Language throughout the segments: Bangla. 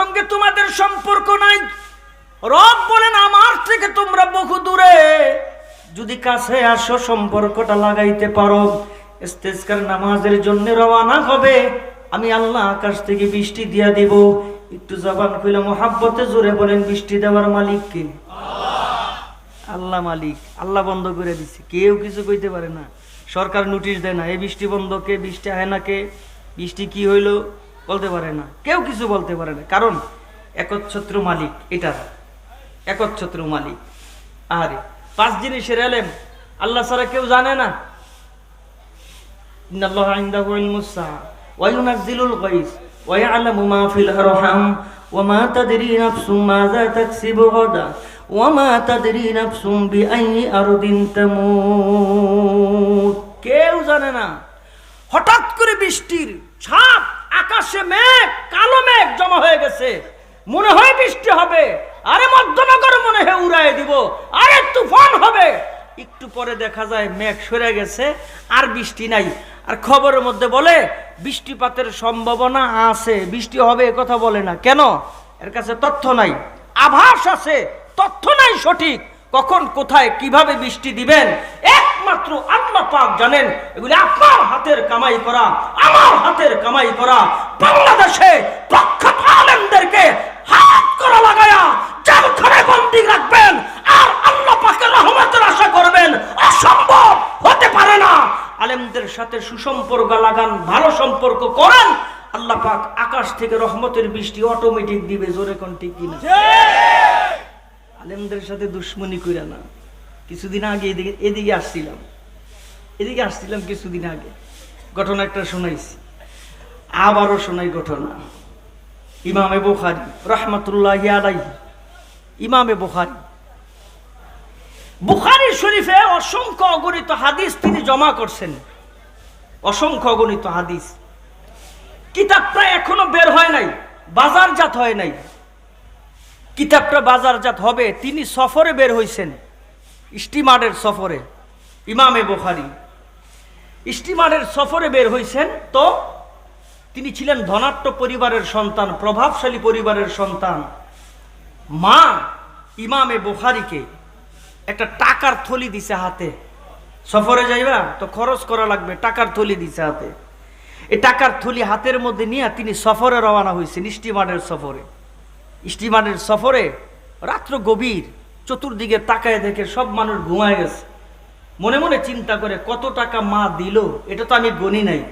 সঙ্গে তোমাদের সম্পর্ক নাই। রব বলেন, আমার থেকে তোমরা বহু দূরে। যদি কাছে আসো, সম্পর্কটা লাগাইতে পারো। ইস্তেস্কার নামাজের জন্য রওয়ানা হবে। আমি আল্লাহ আকাশ থেকে বৃষ্টি দিয়া দিব। একটু জবান খুলে মোহাব্বতে জোরে বলেন, বৃষ্টি দেওয়ার মালিক কে? আল্লাহ মালিক, আল্লাহ বন্ধ করে দিচ্ছে কেউ কিছু কইতে পারে না। সরকার নোটিশ দেয় না, এই বৃষ্টি বন্ধ কে? বৃষ্টি হয় না কে? বৃষ্টি কি হইল? বলতে পারে না কেউ কিছু বলতে পারে না কারণ একচ্ছত্র মালিক এটা একচ্ছত্র মালিক আরে পাঁচ জিনিসের এলেম আল্লাহ ছাড়া কেউ জানে না إن الله عنده علم الساعة وينزل الغيث ويعلم ما في الأرحام وما تدري نفس ماذا تكسب غدا وما تدري نفس بأي أرض تموت কেউ জানে না হঠাৎ করে বৃষ্টির ছাপ আকাশে মেঘ, কালো মেঘ জমা হয়ে গেছে। মনে হয় বৃষ্টি হবে। আরে মধ্যনগর মনে হয় উড়াই দিব। আরে তুফান হবে। একটু পরে দেখা যায় মেঘ সরে গেছে, আর বৃষ্টি নাই। আর খবরের মধ্যে বলে, বৃষ্টিপাতের সম্ভাবনা আছে। বৃষ্টি হবে কথা বলে না। কেন? এর কাছে তথ্য নাই। আভাস আছে। তথ্য নাই সঠিক। কখন, কোথায়, কীভাবে বৃষ্টি দিবেন? একমাত্র আল্লাহ পাক জানেন, এগুলি আপনার হাতের কামাই করা, আমার হাতের কামাই করা। বাংলাদেশে প্রখ্যাত আলেমদেরকে হাত করা লাগায়া জেলখানে বন্দি রাখবেন, আর আল্লাহ পাকের রহমতের আশা করবেন। অসম্ভব, হতে পারে না। আলেমদের সাথে সুসম্পর্ক লাগান, ভালো সম্পর্ক করেন। আল্লাহ পাক আকাশ থেকে রহমতের বৃষ্টি অটোমেটিক দিবে, জোরে কোন কিনা? আলেমদের সাথে দুশ্মনী কইরা না। কিছুদিন আগে এদিকে এদিকে আসছিলাম। এদিকে আসছিলাম কিছুদিন আগে। ঘটনা একটা শোনাইছি। আবারও শোনাই ঘটনা। ইমামে বুখারি রহমতুল্লাহ আলাইহি। ইমামে বুখারি। বুখারি শরীফে অসংখ্য অগণিত হাদিস তিনি জমা করছেন। অসংখ্য অগণিত হাদিস। কিতাবটা এখনও বের হয় নাই, বাজারজাত হয় নাই। কিতাবটা বাজারজাত হবে, তিনি সফরে বের হয়েছেন স্টিমারের সফরে, ইমামে বোখারি। স্টিমারের সফরে বের হয়েছেন তো, তিনি ছিলেন ধনাট্য পরিবারের সন্তান, প্রভাবশালী পরিবারের সন্তান। মা ইমামে বোখারিকে একটা টাকার থলি দিছে হাতে। সফরে যাইবা তো খরচ করা লাগবে, টাকার থলি দিছে হাতে। এই টাকার থলি হাতের মধ্যে নিয়ে তিনি সফরে রওনা হয়েছেন স্টিমারের সফরে। স্টিমারের সফরে রাত্র গভীর চতুর্দিকে তাকায় দেখে সব মানুষ ঘুমায় গেছে। মনে মনে চিন্তা করে, কত টাকা মা দিল? এটা তো আমি গণি নাই।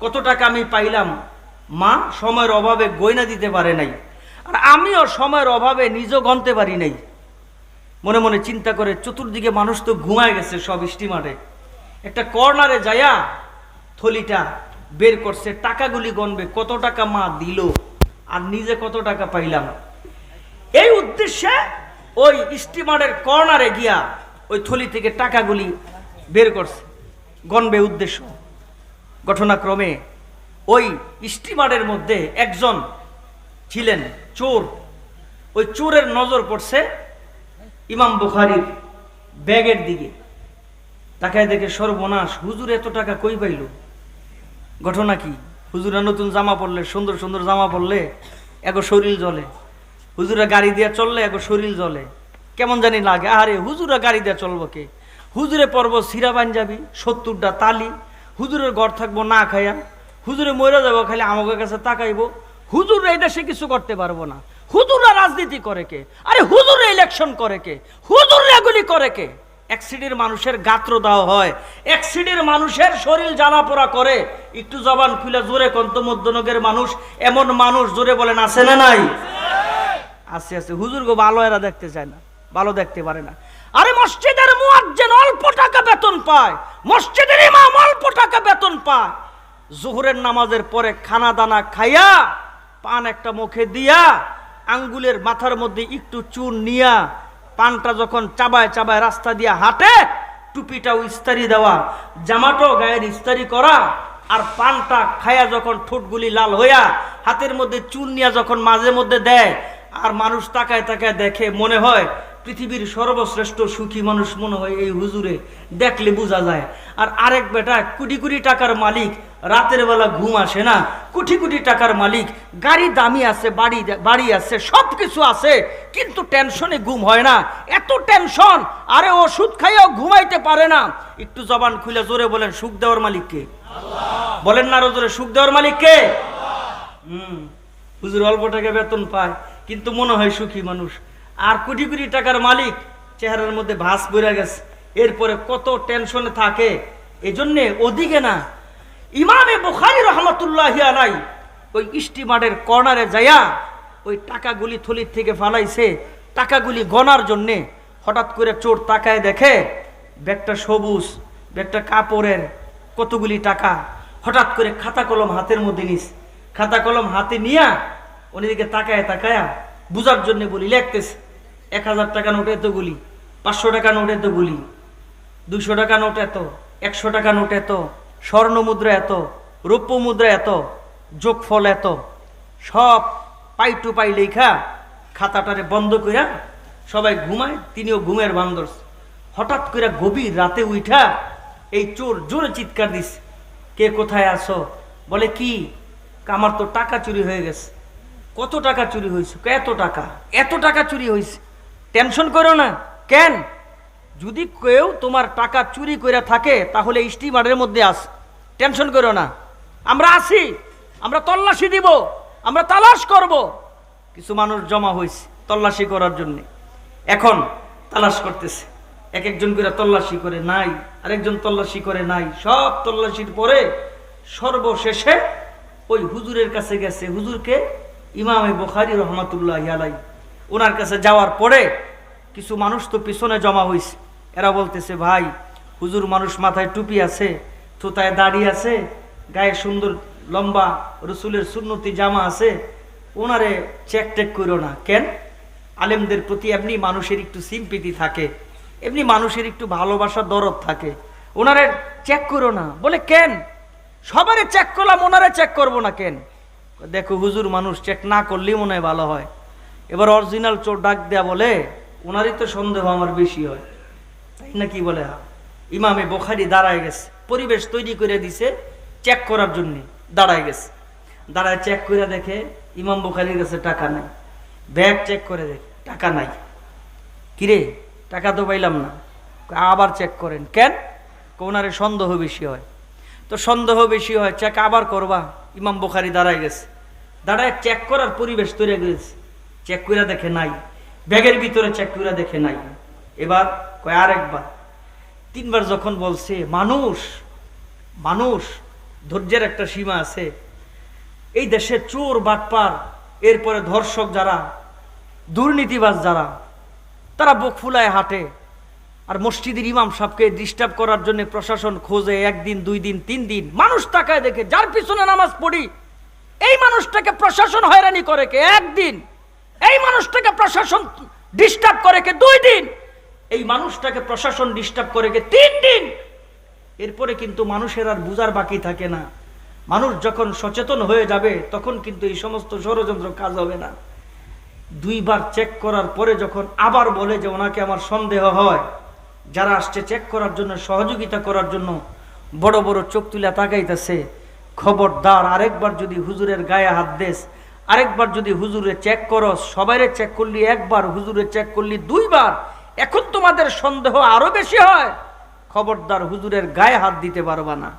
কত টাকা আমি পাইলাম? মা সময়ের অভাবে গয়না দিতে পারে নাই। আর আমিও সময়ের অভাবে নিজও গনতে পারি নাই। মনে মনে চিন্তা করে, চতুর্দিকে মানুষ তো ঘুমায় গেছে সব স্টিমারে। একটা কর্নারে যায়া থলিটা বের করছে, টাকাগুলি গনবে কত টাকা মা দিল? আর নিজে কত টাকা পাইলাম? এই উদ্দেশ্যে ওই স্টিমারের কর্নারে গিয়া ওই থলি থেকে টাকাগুলি বের করছে। গণবে উদ্দেশ্য। ঘটনাক্রমে ওই স্টিমারের মধ্যে একজন ছিলেন চোর। ওই চোরের নজর পড়ছে ইমাম বুখারির ব্যাগের দিকে। তাকায় দেখে সর্বনাশ, হুজুর এত টাকা কই পাইল? ঘটনা কি? হুজুরা নতুন জামা পরলে, সুন্দর সুন্দর জামা পরলে, এগো শরীর জ্বলে। হুজুরা গাড়ি দিয়ে চললে, এগো শরীর জ্বলে। কেমন জানি লাগে আরে হুজুরা গাড়ি দিয়ে চলবো কে? হুজুরে পরব সিরা পাঞ্জাবি, সত্তরটা তালি, হুজুরের ঘর থাকব না খাইয়া হুজুরে মরে যাব, খালি আমাকে কাছে তাকাইবো। হুজুর এই দেশে কিছু করতে পারব না। হুজুরা রাজনীতি করে কে? আরে হুজুরে ইলেকশন করে কে? হুজুর এগুলি করে কে? এক সিডির মানুষের গাত্র দেওয়া হয়। এক সিডির মানুষের শরীর জ্বালা পোড়া করে। একটু জবান খুলে জোরে কন্ত মধ্যনগের মানুষ। এমন মানুষ জোরে বলেন, আছে না নাই? আছে আছে। হুজুর গো, ভালো এরা দেখতে চায় না। ভালো দেখতে পারে না। আরে মসজিদের মুয়াজ্জিন অল্প টাকা বেতন পায়। মসজিদের ইমাম অল্প টাকা বেতন পায়। জোহরের নামাজের পরে খানা দানা খাইয়া, পান একটা মুখে দিয়া, আঙ্গুলের মাথার মধ্যে একটু চুন নিয়া পানটা যখন চাবায় চাবায় রাস্তা দিয়ে হাঁটে, টুপিটাও ইস্তারি দেওয়া জামাটাও গায়ের ইস্তারি করা, আর পানটা খায়া যখন ঠোঁটগুলি লাল হইয়া হাতের মধ্যে চুন নিয়া যখন মাঝে মধ্যে দেয়, আর মানুষ তাকায় তাকায় দেখে, মনে হয় পৃথিবীর সর্বশ্রেষ্ঠ সুখী মানুষ মনে হয় এই হুজুরে। দেখলে বোঝা যায়। আর আরেক বেটা কোটি কোটি টাকার মালিক রাতের বেলা ঘুম আসে না, কোটি কোটি টাকার মালিক, গাড়ি দামি আছে, বাড়ি বাড়ি আছে সব কিছু আছে, কিন্তু টেনশনে ঘুম হয় না। এত টেনশন আরে ওষুধ খাইয়াও ঘুমাইতে পারে না। একটু জবান খুলে জোরে বলেন, সুখ দেওয়ার মালিককে বলেন না আরও জোরে, সুখ দেওয়ার মালিককে হুম, হুজুর অল্প টাকা বেতন পায়, কিন্তু মনে হয় সুখী মানুষ। আর কোটি কোটি টাকার মালিক, চেহারার মধ্যে ভাস বেড়ে গেছে। এরপরে কত টেনশনে থাকে, এজন্যে ওদিকে না ইমামে বুখারি রহমতুল্লাহ আলাই ওই স্টিমারের কর্নারে যাইয়া ওই টাকাগুলি থলির থেকে ফালাইছে, টাকাগুলি গনার জন্যে হঠাৎ করে চোর তাকায় দেখে, ব্যাগটা সবুজ, ব্যাগটা কাপড়ের কতগুলি টাকা, হঠাৎ করে খাতা কলম হাতের মধ্যে নিস। খাতা কলম হাতে নিয়া উনিদিকে তাকায় তাকায়া বুঝার জন্য বলি, লিখতেছে, এক হাজার টাকা নোট এতগুলি, পাঁচশো টাকা নোট এতগুলি দুশো টাকা নোট এত, একশো টাকা নোট এত স্বর্ণ মুদ্রা এত রৌপ্য মুদ্রা এত, যোগফল এত, সব পাই টু পাই লেখা খাতাটারে বন্ধ কইরা সবাই ঘুমায়, তিনিও ঘুমের বান্দর। হঠাৎ করে গভীর রাতে উঠা এই চোর জোরে চিৎকার দিস কে কোথায় আছো? বলে, কি? আমার তো টাকা চুরি হয়ে গেছে। কত টাকা চুরি হয়েছে এত টাকা। এত টাকা চুরি হয়েছে টেনশন করো না। কেন? যদি কেউ তোমার টাকা চুরি করে থাকে, তাহলে স্টিমারের মধ্যে আস। টেনশন করো না। আমরা আসি আমরা তল্লাশি দিব। আমরা তালাশ করব। কিছু মানুষ জমা হয়েছে তল্লাশি করার জন্য। এখন তালাশ করতেছে। এক একজন করে তল্লাশি করে নাই, আরেকজন তল্লাশি করে নাই। সব তল্লাশির পরে সর্বশেষে ওই হুজুরের কাছে গেছে। হুজুরকে ইমামে বুখারি রহমাতুল্লাহ আলাই ওনার কাছে যাওয়ার পরে কিছু মানুষ তো পিছনে জমা হয়েছে এরা বলতেছে, ভাই, হুজুর মানুষ মাথায় টুপি আছে, থোতায় দাড়ি আছে, গায়ে সুন্দর লম্বা রসুলের সুন্নতি জামা আছে, ওনারে চেক টেক করো না। কেন? আলেমদের প্রতি এমনি মানুষের একটু সিম্পিতি থাকে, এমনি মানুষের একটু ভালোবাসা দরদ থাকে। ওনারে চেক করো না। বলে, কেন? সবারে চেক করলাম, ওনারে চেক করব না কেন? দেখো, হুজুর মানুষ চেক না করলেই মনে হয় ভালো হয়। এবার অরিজিনাল চোর ডাক দেয়া বলে, ওনারই তো সন্দেহ আমার বেশি হয়। না কি বলে? ইমামে বোখারি দাঁড়ায় গেছে। পরিবেশ তৈরি করে দিছে চেক করার জন্য। দাঁড়ায় গেছে। দাঁড়ায় চেক করে দেখে ইমাম বোখারির কাছে টাকা নাই। ব্যাগ চেক করে দেখে, টাকা নাই। কিরে, টাকা তো পাইলাম না। আবার চেক করেন। কেন? ওনারে সন্দেহ বেশি হয়। তো সন্দেহ বেশি হয় চেক আবার করবা। ইমাম বোখারি দাঁড়ায় গেছে। দাঁড়ায় চেক করার পরিবেশ তৈরি গেছে চেক করে দেখে নাই। ব্যাগের ভিতরে চেক করে দেখে নাই। এবার কয় আরেকবার তিনবার যখন বলছে, মানুষ মানুষ, ধৈর্যের একটা সীমা আছে। এই দেশে চোর, বাটপার, এরপরে ধর্ষক যারা, দুর্নীতিবাজ যারা, তারা বুক ফুলায় হাঁটে। আর মসজিদের ইমাম সাহেবকে ডিস্টার্ব করার জন্য প্রশাসন খোঁজে, একদিন, দুই দিন, তিন দিন। মানুষ তাকায় দেখে, যার পিছনে নামাজ পড়ি, এই মানুষটাকে প্রশাসন হয়রানি করে কে? একদিন। এই মানুষটাকে প্রশাসন ডিস্টার্ব করে কে? দুই দিন। এই মানুষটাকে প্রশাসন ডিস্টার্ব করে গে তিন দিন। এরপরে কিন্তু মানুষের আর বুঝার বাকি থাকে না। মানুষ যখন সচেতন হয়ে যাবে, তখন কিন্তু এই সমস্ত ষড়যন্ত্র কাজ হবে না। দুইবার চেক করার পরে যখন আবার বলে যে ওনাকে আমার সন্দেহ হয়, যারা আসছে চেক করার জন্য, সহযোগিতা করার জন্য, বড় বড় চোখ তুলে তাকাইতেছে। খবরদার, আরেকবার যদি হুজুরের গায়ে হাত দেস, আরেকবার যদি হুজুরে চেক করো সবাইরে চেক করলি, একবার হুজুরে চেক করলি, দুইবার এখন তোমাদের সন্দেহ আরও বেশি হয়। খবরদার হুজুরের গায়ে হাত দিতে পারবা না।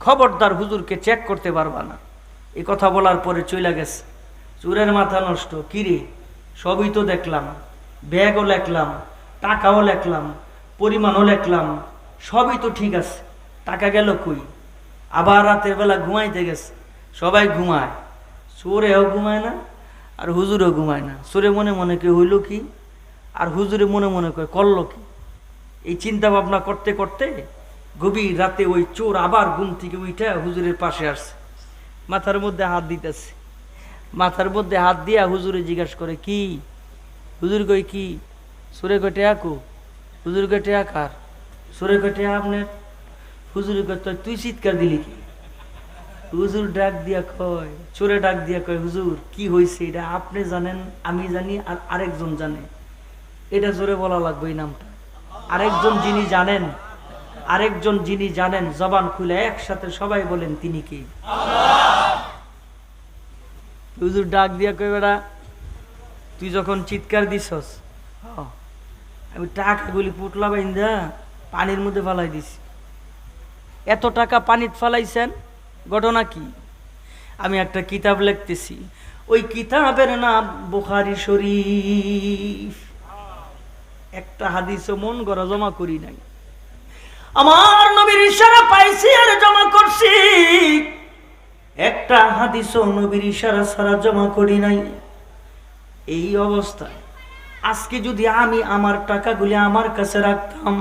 খবরদার হুজুরকে চেক করতে পারবা না। এ কথা বলার পরে চলে গেছে। চুরের মাথা নষ্ট। কিরে সবই তো দেখলাম। ব্যাগও লেখলাম, টাকাও লেখলাম, পরিমাণও লেখলাম। সবই তো ঠিক আছে। টাকা গেল কই? আবার রাতের বেলা ঘুমাইতে গেছে। সবাই ঘুমায়। চোরেও ঘুমায় না আর হুজুরও ঘুমায় না। চোরে মনে মনে কে হইল কি? আর হুজুরে মনে মনে করে করল কি? এই চিন্তা ভাবনা করতে করতে গভীর রাতে ওই চোর আবার ঘুম থেকে উঠে হুজুরের পাশে আসছে। মাথার মধ্যে হাত দিতেছে। মাথার মধ্যে হাত দিয়া হুজুরে জিজ্ঞাসা করে, কি? হুজুর কই কি? সুরে কটে আকু হুজুর কটে আকার সুরে কটে আপনার? হুজুর কয়, "তো তুই চিৎকার দিলি কি? হুজুর ডাক দিয়া কয়, চোরে ডাক দিয়া কয়, হুজুর, কি হয়েছে এটা আপনি জানেন, আমি জানি আর আরেকজন জানে। এটা জোরে বলা লাগবে এই নামটা। আরেকজন যিনি জানেন, আরেকজন যিনি জানেন, জবান খুলে একসাথে সবাই বলেন তিনি কি। ডাক দিয়া কই বেড়া, তুই যখন চিৎকার দিছস আমি টাকাগুলি পুটলা বাইন্দা পানির মধ্যে ফালাই দিছি। এত টাকা পানিত ফালাইছেন, ঘটনা কি? আমি একটা কিতাব লিখতেছি। ওই কিতাবের নাম বোখারি শরীফ। একটা হাদিসও মন গড়া জমা করি নাই। আমার নবীর ইশারা পাইছি আর জমা করছি। একটা হাদিসও নবীর ইশারা ছাড়া জমা করি নাই। এই অবস্থায় আজকে যদি আমি আমার টাকাগুলি আমার কাছে রাখতাম,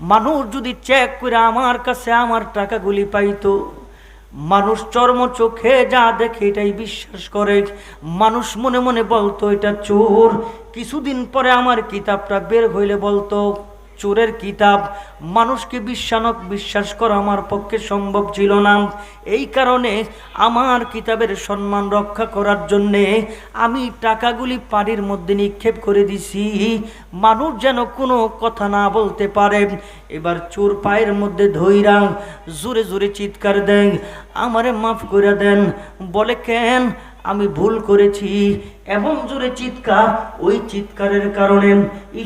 মানুষ যদি চেক করে আমার কাছে আমার টাকাগুলি পাইতো মানুষ চর্ম চোখে যা দেখে এটাই বিশ্বাস করে। মানুষ মনে মনে বলতো, এটা চোর। কিছুদিন পরে আমার কিতাবটা বের হইলে বলতো চোরের কিতাব। মানুষকে বিশ্বানক বিশ্বাস করা আমার পক্ষে সম্ভব ছিল না। এই কারণে আমার কিতাবের সম্মান রক্ষা করার জন্যে আমি টাকাগুলি পানির মধ্যে নিক্ষেপ করে দিছি। মানুষ যেন কোনো কথা না বলতে পারে। এবার চোর পায়ের মধ্যে ধৈরা জোরে জোরে চিৎকার দেন। আমারে মাফ করে দেন। বলে, কেন? আমি ভুল করেছি। এমন জোরে চিৎকার, ওই চিৎকারের কারণে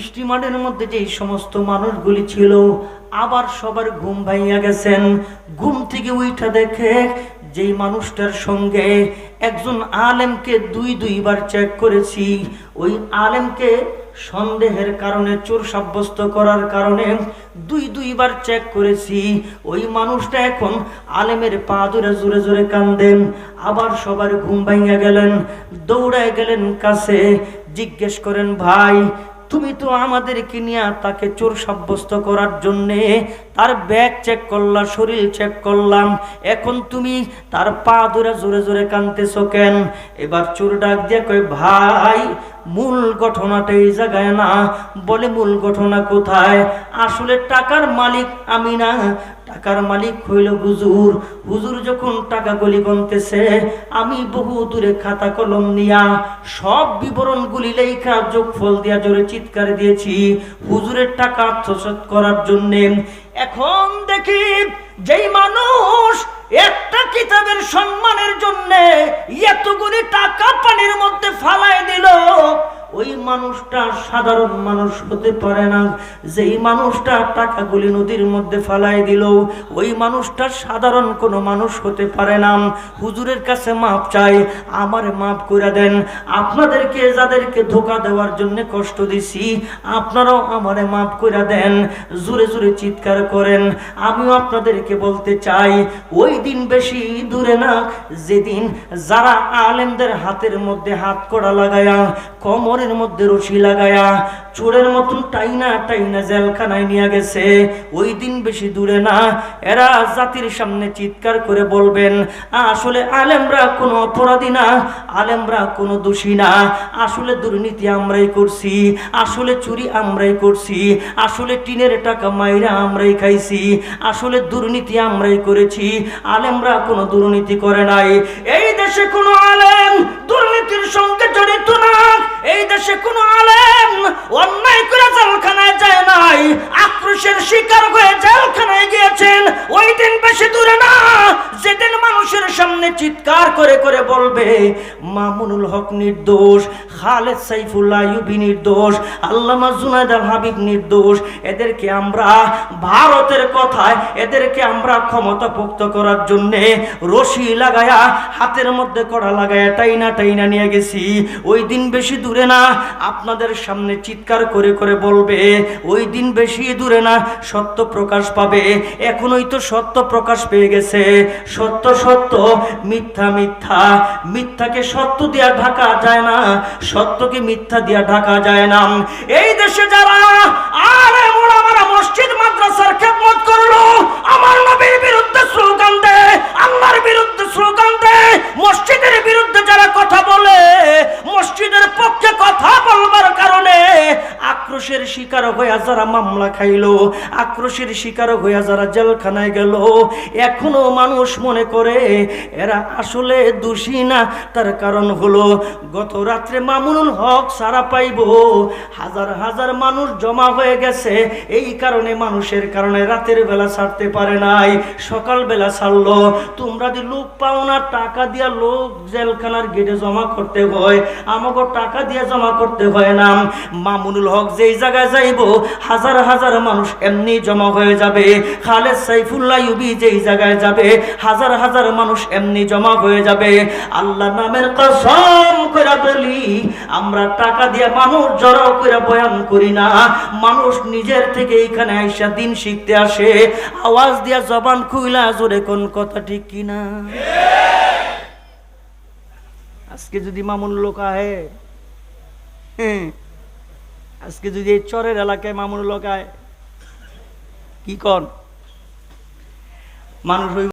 স্টিমারের মধ্যে যে সমস্ত মানুষগুলি ছিল, আবার সবার ঘুম ভাইয়া গেছেন। ঘুম থেকে উইঠা দেখে যেই মানুষটার সঙ্গে একজন আলেমকে দুই দুইবার চেক করেছি, ওই আলেমকে সন্দেহের কারণে, চোর সাব্যস্ত করার কারণে দুই দুইবার চেক করেছি। ওই মানুষটা এখন আলেমের পা ধরে জোরে জোরে কান্দেন আবার সবার ঘুম ভাঙিয়া গেলেন, দৌড়ায় গেলেন কাছে। জিজ্ঞেস করেন, ভাই তুমি তো আমাদেরকে নিয়ে তাকে চোর সাব্যস্ত করার জন্যে তার ব্যাগ চেক করলাম শরীর চেক করলাম। এখন তুমি তার পা ধরে জোরে জোরে কানতেছ কেন? এবার চোর ডাক দিয়ে কয়, ভাই, মূল ঘটনাটা এই জায়গায় না। বলে, মূল ঘটনা কোথায়? আসলে টাকার মালিক আমি না। টাকার মালিক হইল হুজুর। হুজুর যখন টাকা গলি গনতেছে, আমি বহু দূরে খাতা কলম নিয়া সব বিবরণগুলি লেখা যোগফল দিয়া জোরে চিৎকার দিয়েছি। হুজুরের টাকা আত্মসাৎ করার জন্যে এখন দেখি যেই মানুষ একটা কিতাবের সম্মানের জন্য এতগুলি টাকা পানির মধ্যে ফালায় দিল ওই মানুষটা সাধারণ মানুষ হতে পারে না। যেই মানুষটা টাকাগুলি নদীর মধ্যে ফালাই দিল, ওই মানুষটা সাধারণ কোনো মানুষ হতে পারে না। হুজুরের কাছে মাপ চাই, আমার মাপ করে দেন। আপনাদেরকে যাদেরকে ধোকা দেওয়ার জন্য কষ্ট দিছি, আপনারাও আমারে মাপ করে দেন। জোরে জোরে চিৎকার করেন। আমিও আপনাদেরকে বলতে চাই, ওই দিন বেশি দূরে না, যেদিন যারা আলেমদের হাতের মধ্যে হাত কড়া লাগায়া কমরের মধ্যে রশি লাগায়া চোরের মতন টাইনা টাইনা জেলখানায় নিয়ে গেছে। ওই দিন বেশি দূরে না, এরা জাতির সামনে চিৎকার করে বলবেন, আসলে আলেমরা কোনো অপরাধী না, আলেমরা কোনো দোষী না। আসলে দুর্নীতি আমরাই করছি, আসলে চুরি আমরাই করছি, আসলে টিনের টাকা মাইরা আমরাই খাইছি, আসলে দুর্নীতি আমরাই করেছি, আলেমরা কোনো দুর্নীতি করে নাই। এই দেশে কোনো আলেম দুর্নীতির সঙ্গে জড়িত না। এই দেশে কোন আলেম অন্যায় করে জেলখানায় যায় নাই। আক্রোশের শিকার হয়ে জেলখানায় গিয়েছেন। ওই দিন বেশি দূরে না। যেদিন মানুষের সামনে চিৎকার করে করে বলবে, মামুনুল হক নির্দোষ, খালেদ সাইফুল্লাহ ইউবি নির্দোষ, আল্লামা জুনায়দ আল হাবিব নির্দোষ। এদেরকে আমরা ভারতের কথায়, এদেরকে আমরা ক্ষমতা পোক্ত করার জন্যে রশি লাগায়া, হাতের মধ্যে কড়া লাগায়া টাইনা টাইনা নিয়ে গেছি। ওই দিন বেশি দূরে না। আপনাদের সামনে চিৎকার করে করে বলবে, ওই দিন বেশি দূরে না, সত্য প্রকাশ পাবে। এখনই তো সত্য প্রকাশ পেয়ে গেছে। সত্য সত্য, মিথ্যা মিথ্যা। মিথ্যাকে সত্য দিয়া ঢাকা যায় না, সত্যকে মিথ্যা দিয়া ঢাকা যায় না। এই দেশে যারা আরে মসজিদ এখনও মানুষ মনে করে এরা আসলে কারণ হলো গত রাত্রে হক হাজার হাজার মানুষ জমা হয়ে গেছে, এই কারণে মানুষের কারণে রাতের বেলা ছাড়তে পারে নাই। সকাল বেলা ছাড়লো। তোমরা যদি লোক পাও না, টাকা দিয়া লোক জেলখানার গেটে জমা করতে হয় আমাকে টাকা দিয়ে জমা করতে হয় না। মামুনুল হক যেই জায়গায় যাইব, হাজার হাজার মানুষ এমনি জমা হয়ে যাবে। খালেদ সাইফুল্লাহ ইউবি যেই জায়গায় যাবে, হাজার হাজার মানুষ এমনি জমা হয়ে যাবে। আল্লাহ নামের কসম করে বলি, আমরা টাকা দিয়ে মানুষ জড়ো করে বয়ান করি না। মানুষ নিজের থেকে এইখানে আইসা দিন শিখতে আসে, আওয়াজ দিয়া জবান খুইলা, জোরে কোন কথা ঠিক কিনা? আজকে যদি মামুন লোক আহে হ্যাঁ আজকে যদি এই চরের এলাকায় মামুন লোক আয় কি কন? মানুষ